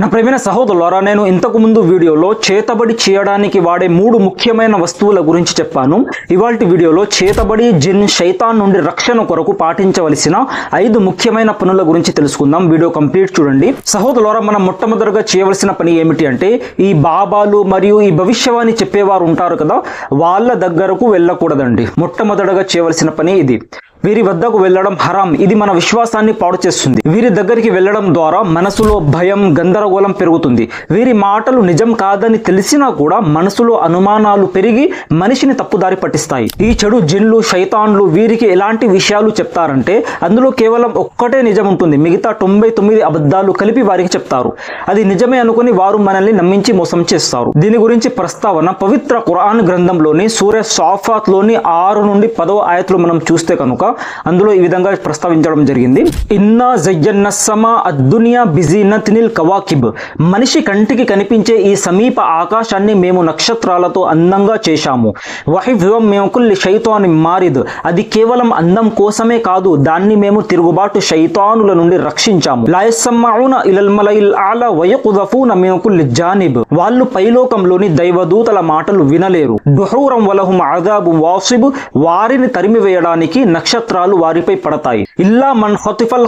నా ప్రేమైన సహోదరులారా నేను ఇంతకు ముందు వీడియోలో చేతబడి చేయడానికి వాడే మూడు ముఖ్యమైన వస్తువుల గురించి చెప్పాను. ఇవాల్టి వీడియోలో చేతబడి జిన్ శైతాన్ నుండి రక్షణ కొరకు పాటించవలసిన ఐదు ముఖ్యమైన పనుల గురించి తెలుసుకుందాం. వీడియో కంప్లీట్ చూడండి. సహోదరులారా మనం మొట్టమొదటిగా చేయవలసిన పని ఏమిటి అంటే ఈ బాబాలు మరియు ఈ భవిష్యవాణి చెప్పేవారు ఉంటారు కదా వాళ్ళ దగ్గరకు వెళ్ళకూడదండి. మొట్టమొదటగా చేయవలసిన పని ఇది. వీరి వద్దకు వెళ్ళడం హరాం. ఇది మన విశ్వాసాన్ని పాడు చేస్తుంది. వీరి దగ్గరికి వెళ్ళడం ద్వారా మనసులో భయం గందరగోళం పెరుగుతుంది. వీరి మాటలు నిజం కాదని తెలిసినా కూడా మనసులో అనుమానాలు పెరిగి మనిషిని తప్పుదారి పట్టిస్తాయి. ఈ చెడు జిన్లు శైతాన్లు వీరికి ఎలాంటి విషయాలు చెప్తారంటే అందులో కేవలం ఒక్కటే నిజం ఉంటుంది. మిగతా తొంభై తొమ్మిది అబద్ధాలు కలిపి వారికి చెప్తారు. అది నిజమే అనుకుని వారు మనల్ని నమ్మించి మోసం చేస్తారు. దీని గురించి ప్రస్తావన పవిత్ర ఖురాన్ గ్రంథంలోని సూర్య సాఫాత్లోని ఆరు నుండి పదవ ఆయతులు మనం చూస్తే కనుక అందులో ఈ విధంగా ప్రస్తావించడం జరిగింది. ఇన్నా జయ్యన్న సమా అద్దునియా కవాకిబ్. మనిషి కంటికి కనిపించే ఈ సమీప ఆకాశాన్ని మేము నక్షత్రాలతో అందంగా చేశాము. వహివ్యం మేము కుల్లి శైతాని మారిద్. అది కేవలం అందం కోసమే కాదు దాన్ని మేము తిరుగుబాటు శైతానుల నుండి రక్షించాము. లాయసమ్మావున ఇలల్ మలైల్ ఆల వయకుదఫూన మేము కుల్లి జానిబ్. వాళ్ళు పైలోకంలోని దైవదూతల మాటలు వినలేరు. డుహూరం వలహుం వాసిబ్. వారిని తరిమివేయడానికి నక్షత్రాలు వారిపై పడతాయి. ఇల్లా మన్ హతిఫల్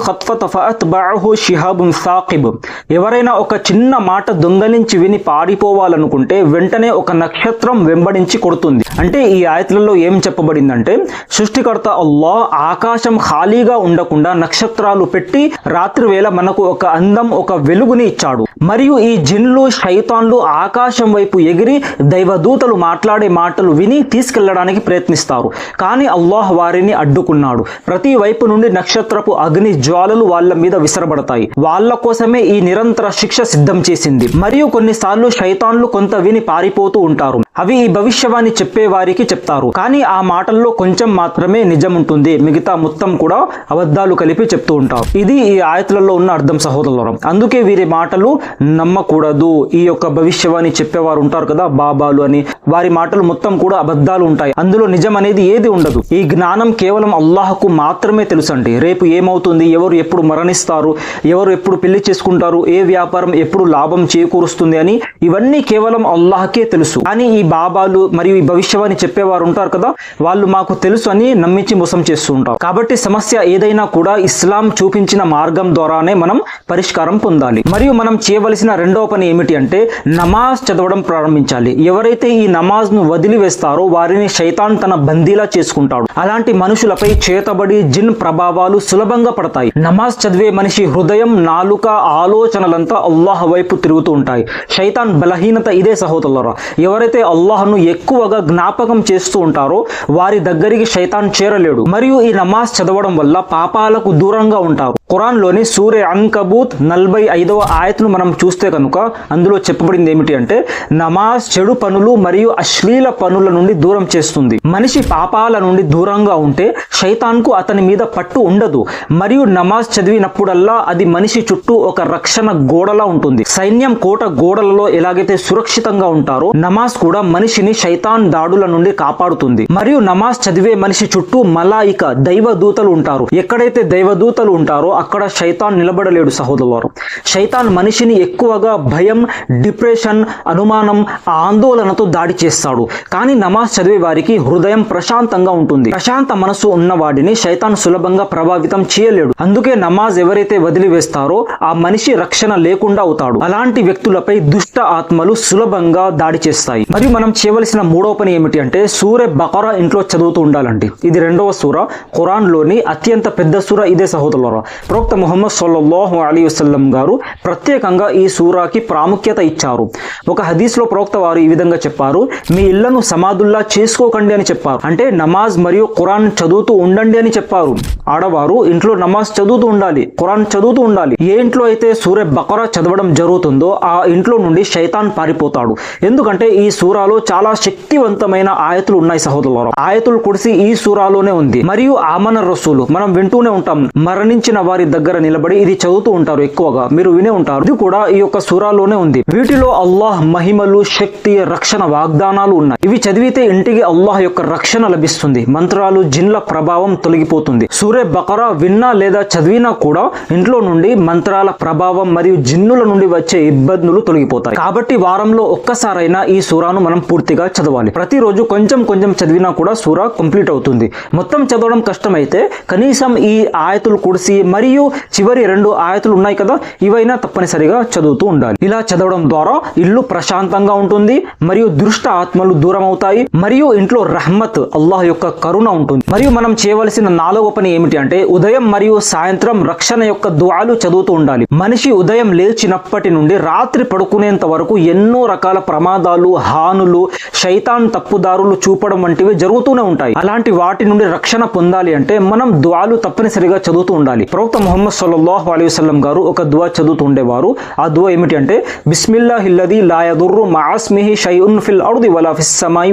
షిహాబున్ సాకిబ్. ఎవరైనా ఒక చిన్న మాట దొంగలించి విని పారిపోవాలనుకుంటే వెంటనే ఒక నక్షత్రం వెంబడించి కొడుతుంది. అంటే ఈ ఆయతలలో ఏం చెప్పబడిందంటే సృష్టికర్త అల్లా ఆకాశం ఖాళీగా ఉండకుండా నక్షత్రాలు పెట్టి రాత్రి వేళ మనకు ఒక అందం ఒక వెలుగుని ఇచ్చాడు. మరియు ఈ జిన్లు శైతాన్లు ఆకాశం వైపు ఎగిరి దైవదూతలు మాట్లాడే మాటలు విని తీసుకెళ్ళడానికి ప్రయత్నిస్తారు. కానీ అల్లాహ్ వారిని ఉన్నాడు. ప్రతి వైపు నుండి నక్షత్రపు అగ్ని జ్వాలలు వాళ్ళ మీద విసరబడతాయి. వాళ్ళ కోసమే ఈ నిరంతర శిక్ష సిద్ధం చేసింది. మరియు కొన్నిసార్లు శైతాన్లు కొంత విని పారిపోతూ ఉంటారు. అవి ఈ భవిష్యవాణి చెప్పే వారికి చెప్తారు. కానీ ఆ మాటల్లో కొంచెం మాత్రమే నిజం ఉంటుంది. మిగతా మొత్తం కూడా అబద్ధాలు కలిపి చెప్తూ ఉంటారు. ఇది ఈ ఆయతులలో ఉన్న అర్థం సహోదరులం అందుకే వీరి మాటలు నమ్మకూడదు. ఈ యొక్క భవిష్యవాణి చెప్పేవారు ఉంటారు కదా బాబాలు అని. వారి మాటలు మొత్తం కూడా అబద్ధాలు ఉంటాయి. అందులో నిజం అనేది ఏది ఉండదు. ఈ జ్ఞానం కేవలం అల్లాహకు మాత్రమే తెలుసండి. రేపు ఏమవుతుంది? ఎవరు ఎప్పుడు మరణిస్తారు? ఎవరు ఎప్పుడు పెళ్ళి చేసుకుంటారు? ఏ వ్యాపారం ఎప్పుడు లాభం చేకూరుస్తుంది అని ఇవన్నీ కేవలం అల్లాహకే తెలుసు. కానీ ఈ బాబాలు మరియు ఈ భవిష్యవాణి చెప్పేవారు ఉంటారు కదా? వాళ్ళు మాకు తెలుసు అని నమ్మించి మోసం చేస్తూ ఉంటారు. కాబట్టి సమస్య ఏదైనా కూడా ఇస్లాం చూపించిన మార్గం ద్వారానే మనం పరిష్కారం పొందాలి. మరియు మనం చేయవలసిన రెండవ పని ఏమిటి అంటే నమాజ్ చదవడం ప్రారంభించాలి. ఎవరైతే ఈ నమాజ్ను వదిలివేస్తారో వారిని శైతాన్ తన బందీలా చేసుకుంటాడు. అలాంటి మనుషులపై చేతబడి జిన్ ప్రభావాలు సులభంగా పడతాయి. నమాజ్ చదివే మనిషి హృదయం నాలుక ఆలోచనలంతా అల్లాహ్ వైపు తిరుగుతూ ఉంటాయి. శైతాన్ బలహీనత ఇదే సహోదరులరా. ఎవరైతే అల్లాహ్ను ఎక్కువగా జ్ఞాపకం చేస్తూ ఉంటారో వారి దగ్గరికి శైతాన్ చేరలేడు. మరియు ఈ నమాజ్ చదవడం వల్ల పాపాలకు దూరంగా ఉంటారు. ఖురాన్లోని సూర్య అంకబూత్ నలభై ఐదవ ఆయతను మనం చూస్తే కనుక అందులో చెప్పబడింది ఏమిటి అంటే నమాజ్ చెడు పనులు మరియు అశ్లీల పనుల నుండి దూరం చేస్తుంది. మనిషి పాపాల నుండి దూరంగా ఉంటే శైతాన్కు అతని మీద పట్టు ఉండదు. మరియు నమాజ్ చదివినప్పుడల్లా అది మనిషి చుట్టూ ఒక రక్షణ గోడలా ఉంటుంది. సైన్యం కోట గోడలలో ఎలాగైతే సురక్షితంగా ఉంటారో నమాజ్ కూడా మనిషిని శైతాన్ దాడుల నుండి కాపాడుతుంది. మరియు నమాజ్ చదివే మనిషి చుట్టూ మలాయిక దైవ దూతలు ఉంటారు. ఎక్కడైతే దైవదూతలు ఉంటారో అక్కడ శైతాన్ నిలబడలేడు సహోదరు శైతాన్ మనిషిని ఎక్కువగా భయం డిప్రెషన్ అనుమానం ఆందోళనతో దాడి చేస్తాడు. కానీ నమాజ్ చదివే వారికి హృదయం ప్రశాంతంగా ఉంటుంది. ప్రశాంత మనసు ఉన్న వాడిని శైతాన్ సులభంగా ప్రభావితం చేయలేడు. అందుకే నమాజ్ ఎవరైతే వదిలివేస్తారో ఆ మనిషి రక్షణ లేకుండా అవుతాడు. అలాంటి వ్యక్తులపై దుష్ట ఆత్మలు సులభంగా దాడి చేస్తాయి. మరియు మనం చేయవలసిన మూడవ పని ఏమిటి అంటే సూర్య బకరా ఇంట్లో చదువుతూ ఉండాలండి. ఇది రెండవ సూర. ఖురాన్లోని అత్యంత పెద్ద సూర ఇదే సహోదరులరా. ప్రవక్త ముహమ్మద్ సొల్లహు అలీ వసల్లం గారు ప్రత్యేకంగా ఈ సూరాకి ప్రాముఖ్యత ఇచ్చారు. ఒక హదీస్లో ప్రవక్త వారు ఈ విధంగా చెప్పారు మీ ఇళ్ళను సమాధుల్లా చేసుకోకండి అని చెప్పారు. అంటే నమాజ్ మరియు ఖురాన్ చదువుతూ ఉండండి అని చెప్పారు. ఆడవారు ఇంట్లో నమాజ్ చదువుతూ ఉండాలి ఖురాన్ చదువుతూ ఉండాలి. ఏ ఇంట్లో అయితే సూర్య బకరా చదవడం జరుగుతుందో ఆ ఇంట్లో నుండి శైతాన్ పారిపోతాడు. ఎందుకంటే ఈ సూరాలో చాలా శక్తివంతమైన ఆయతులు ఉన్నాయి సహోదరులు ఆయతులు కుడిసి ఈ సూరాలోనే ఉంది. మరియు ఆమన రసూలు మనం వింటూనే ఉంటాం మరణించిన వారి వారి దగ్గర నిలబడి ఇది చదువుతూ ఉంటారు ఎక్కువగా. మీరు వినే ఉంటారు. ఇది కూడా ఈ యొక్క సూరాలోనే ఉంది. వీటిలో అల్లాహ్ మహిమలు శక్తి రక్షణ వాగ్దానాలు ఉన్నాయి. ఇవి చదివితే ఇంటికి అల్లాహ్ యొక్క రక్షణ లభిస్తుంది. మంత్రాలు జిన్ల ప్రభావం తొలగిపోతుంది. సూర్య బకరా విన్నా లేదా చదివినా కూడా ఇంట్లో నుండి మంత్రాల ప్రభావం మరియు జిన్నుల నుండి వచ్చే ఇబ్బందులు తొలగిపోతాయి. కాబట్టి వారంలో ఒక్కసారైనా ఈ సూరాను మనం పూర్తిగా చదవాలి. ప్రతిరోజు కొంచెం కొంచెం చదివినా కూడా సూరా కంప్లీట్ అవుతుంది. మొత్తం చదవడం కష్టమైతే కనీసం ఈ ఆయతులు కుడిసి మరి మరియు చివరి రెండు ఆయతులు ఉన్నాయి కదా ఇవైనా తప్పనిసరిగా చదువుతూ ఉండాలి. ఇలా చదవడం ద్వారా ఇల్లు ప్రశాంతంగా ఉంటుంది మరియు దుష్ట ఆత్మలు దూరం అవుతాయి మరియు ఇంట్లో రహ్మత్ అల్లాహ్ యొక్క కరుణ ఉంటుంది. మరియు మనం చేయవలసిన నాలుగో పని ఏమిటి అంటే ఉదయం మరియు సాయంత్రం రక్షణ యొక్క దువాలు చదువుతూ ఉండాలి. మనిషి ఉదయం లేచినప్పటి నుండి రాత్రి పడుకునేంత వరకు ఎన్నో రకాల ప్రమాదాలు హానులు శైతాన్ తప్పుదారులు చూపడం వంటివి జరుగుతూనే ఉంటాయి. అలాంటి వాటి నుండి రక్షణ పొందాలి అంటే మనం దువాలు తప్పనిసరిగా చదువుతూ ఉండాలి. ప్రవక్త ముహమ్మద్ సల్లల్లాహు అలీ వసలం గారు ఒక దువా చదువుతుండేవారు. ఆ దువా ఏమిటి అంటే బిస్మిల్లాహిల్లది హిల్లది లాయదుర్రు మాస్మిహి షైఉన్ ఫిల్ అర్ది వలా ఫిస్ సమాయి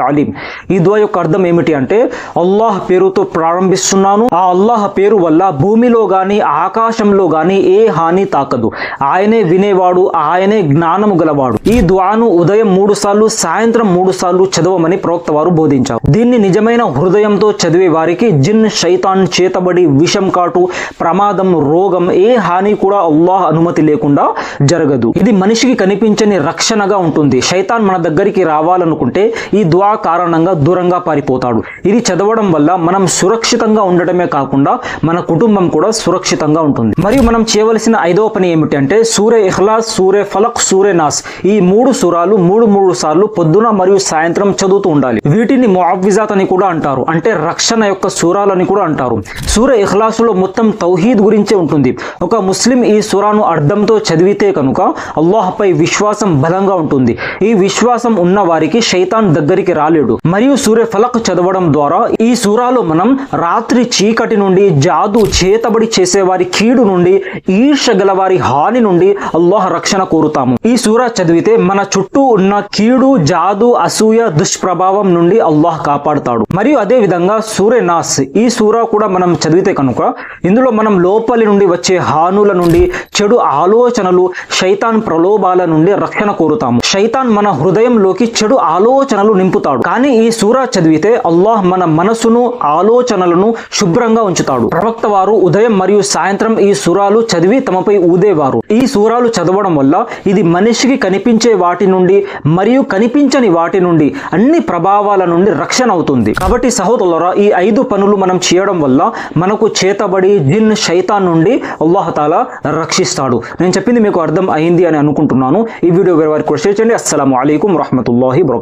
అలీం ఈ దువా యొక్క అర్థం ఏమిటి అంటే అల్లాహ్ పేరుతో ప్రారంభిస్తున్నాను. ఆ అల్లాహ్ పేరు వల్ల భూమిలో కానీ ఆకాశంలో కానీ ఏ హాని తాకదు. ఆయనే వినేవాడు ఆయనే జ్ఞానము గలవాడు. ఈ దువాను ఉదయం మూడు సార్లు సాయంత్రం మూడు సార్లు చదవమని ప్రవక్త వారు బోధించారు. దీన్ని నిజమైన హృదయంతో చదివే వారికి జిన్ శైతాన్ చేతబడి విషం కాటు ప్రమాదం రోగం ఏ హాని కూడా అల్లాహ్ అనుమతి లేకుండా జరగదు. ఇది మనిషికి కనిపించని రక్షణగా ఉంటుంది. శైతాన్ మన దగ్గరికి రావాలనుకుంటే ఈ ద్వా కారణంగా దూరంగా పారిపోతాడు. ఇది చదవడం వల్ల మనం సురక్షితంగా ఉండటమే కాకుండా మన కుటుంబం కూడా సురక్షితంగా ఉంటుంది. మరియు మనం చేయవలసిన ఐదవ పని ఏమిటి అంటే సూర్య ఇహ్లాస్ సూర్య ఫలక్ సూర్య నాస్. ఈ మూడు సూరాలు మూడు మూడు సార్లు పొద్దున మరియు సాయంత్రం చదువుతూ ఉండాలి. వీటిని ముఅవ్విజాత్ అని కూడా అంటారు. అంటే రక్షణ యొక్క సూరాలని కూడా అంటారు. సూర్య ఇహ్లాసులో మొత్తం తౌహీద్ గురించే ఉంటుంది. ఒక ముస్లిం ఈ సురాను అర్థంతో చదివితే కనుక అల్లాహ్పై విశ్వాసం బలంగా ఉంటుంది. ఈ విశ్వాసం ఉన్న వారికి శైతాన్ దగ్గరికి రాలేడు. మరియు సూర్య ఫలక్ చదవడం ద్వారా ఈ సూరాలో మనం రాత్రి చీకటి నుండి జాదు చేతబడి చేసేవారి కీడు నుండి ఈర్ష గలవారి హాని నుండి అల్లాహ్ రక్షణ కోరుతాము. ఈ సూరా చదివితే మన చుట్టూ ఉన్న కీడు జాదు అసూయ దుష్ప్రభావం నుండి అల్లాహ్ కాపాడుతాడు. మరియు అదే విధంగా సూర్య నాస్ ఈ సూరా కూడా మనం చదివితే కనుక ఇందులో మనం లోపలి నుండి వచ్చే హానుల నుండి చెడు ఆలోచనలు శైతాన్ ప్రలోభాల నుండి రక్షణ కోరుతాము. శైతాన్ మన హృదయంలోకి చెడు ఆలోచనలు నింపుతాడు. కానీ ఈ సూరా చదివితే అల్లాహ్ మన మనసును ఆలోచనలను శుభ్రంగా ఉంచుతాడు. ప్రవక్త వారు ఉదయం మరియు సాయంత్రం ఈ సూరాలు చదివి తమపై ఊదేవారు. ఈ సూరాలు చదవడం వల్ల ఇది మనిషికి కనిపించే వాటి నుండి మరియు కనిపించని వాటి నుండి అన్ని ప్రభావాల నుండి రక్షణ అవుతుంది. కాబట్టి సహోదరులరా ఈ ఐదు పనులు మనం చేయడం వల్ల మనకు చేతబడి జిన్ షైతాన్ నుండి అల్లాహతాల రక్షిస్తాడు. నేను చెప్పింది మీకు అర్థం అయింది అని అనుకుంటున్నాను. ఈ వీడియో వేరే వారికి కూడా షేర్ చేయండి. అస్సలం అయికం వరహమతుల్లాహి బ్రో